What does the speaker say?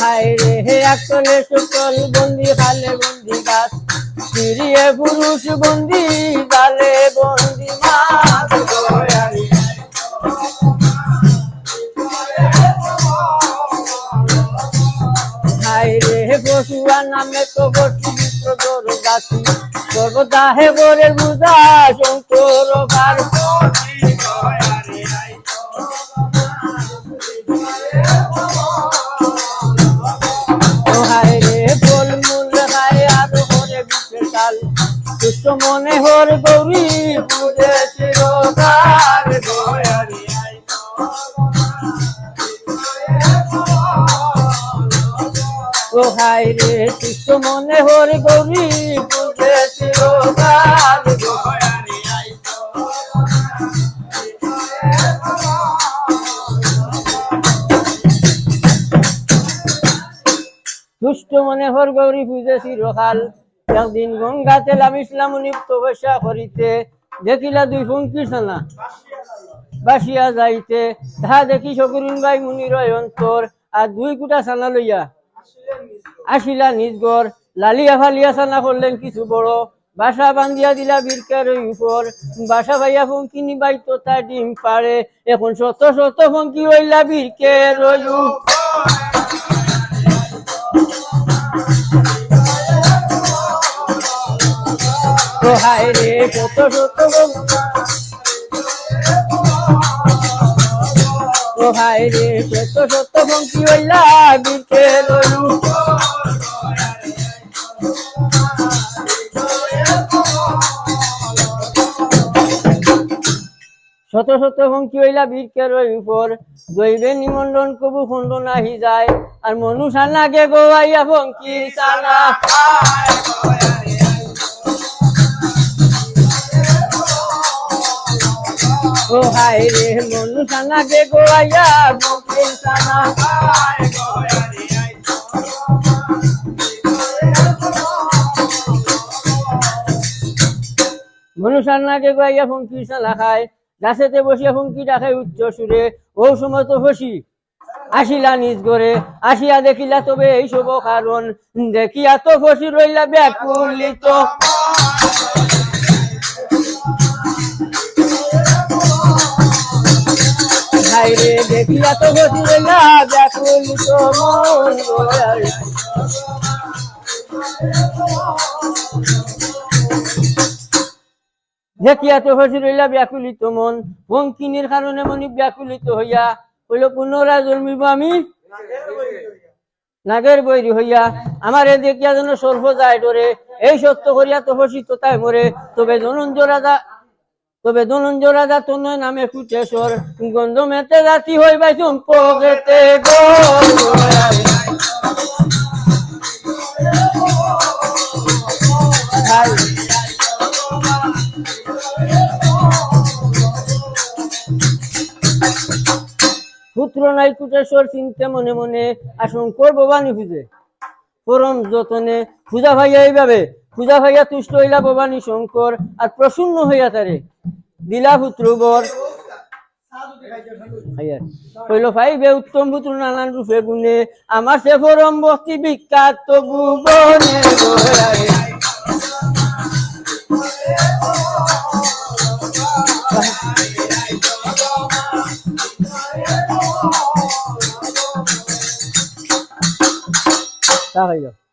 হায় রে, হে একলে সকল বন্দি খালে বন্দি গাছ ফিরিয়ে পুরুষ বন্দি জালে বন্দি মাছ হে পশুয়া নামে তো বসি মিত্র দোর গাছি সর্বদা হে বরের বুঝা শঙ্কর সুস্থ মনে হর গৌরী পুজে চিরকাল ও হায় রে সুস্থ মনে হর গৌরী পুজে চিরকাল দুষ্ট মনে হর গৌরী পুজে চিরকাল একদিন গঙ্গাতে লামিসলাম নিপ্ত বসা করিতে। দেখিলা দুই ফঙ্কি সানা বাসিয়া যাইতে। তাহা দেখি শকুরিন বাই মুনির অন্তর আর দুই কুটা সানা লইয়া আসিলা নিজ গড় লালিয়া ফালিয়া সানা করলেন কিছু বড়। বাসা বান্ধিয়া দিলা বীরকার উপর। বাসা ভাইয়া ফঙ্কিনি নিবাই তো তা ডিম পারে এখন শত শত ফঙ্কি হইলা বীরকের উপর। শত শত বঙ্কি হইলা বীরকের উপর। দৈবে নিমন্ডন কবু খন্ড নাহি যায়, আর মনু সানাকে গোয়াইয়া বঙ্কি সানা ও হায় রে মনু সানাকে গোয়াইয়া বঙ্কি সানা মনু সানাকে গোয়াইয়া ফঙ্কি সানা খায় গাছেতে বসিয়া ফঙ্কি ডাকে উচ্চ সুরে ও সময় আসিলা নিজ করে আসিয়া দেখিলা তবে এই শুভ কারণ দেখিয়া তো ফসি রইলা ব্যাকুলিত হাইরে দেখিয়া তো ফসি রইলা ব্যাকুলিত মন। তো বঙ্কিনীর কারণে মনি ব্যাকুলিত হইয়া হইল পুনরায় জন্মিব আমি? নাগের বৈরি হইয়া, আমারে দেখিয়া যেন সর্ব যায় ডরে, এই সত্য করিয়া তপসী তোতায় মরে, তবে ধনঞ্জ রাজা তবে ধনঞ্জ রাজা তনয় নামে কুটেশ্বর গন্ধ মেতে জাতি হইবাই চম্পকেতে গো। হাই পুত্র নাই কুটেশ্বর চিনতে মনে মনে আশঙ্কর ভবানী খুঁজে। পরম যতনে। পূজা ভাইয়া এইভাবে। পূজা ভাইয়া তুষ্ট হইলা ভবানী শঙ্কর, আর প্রসন্ন হইয়া তারে। দিলা পুত্র বর। ভাইয়া, কইল ভাইবে উত্তম পুত্র নানান আমার সে পরম বস্তি বিখ্যাত ভুবনে গোয়ায়। তা হইল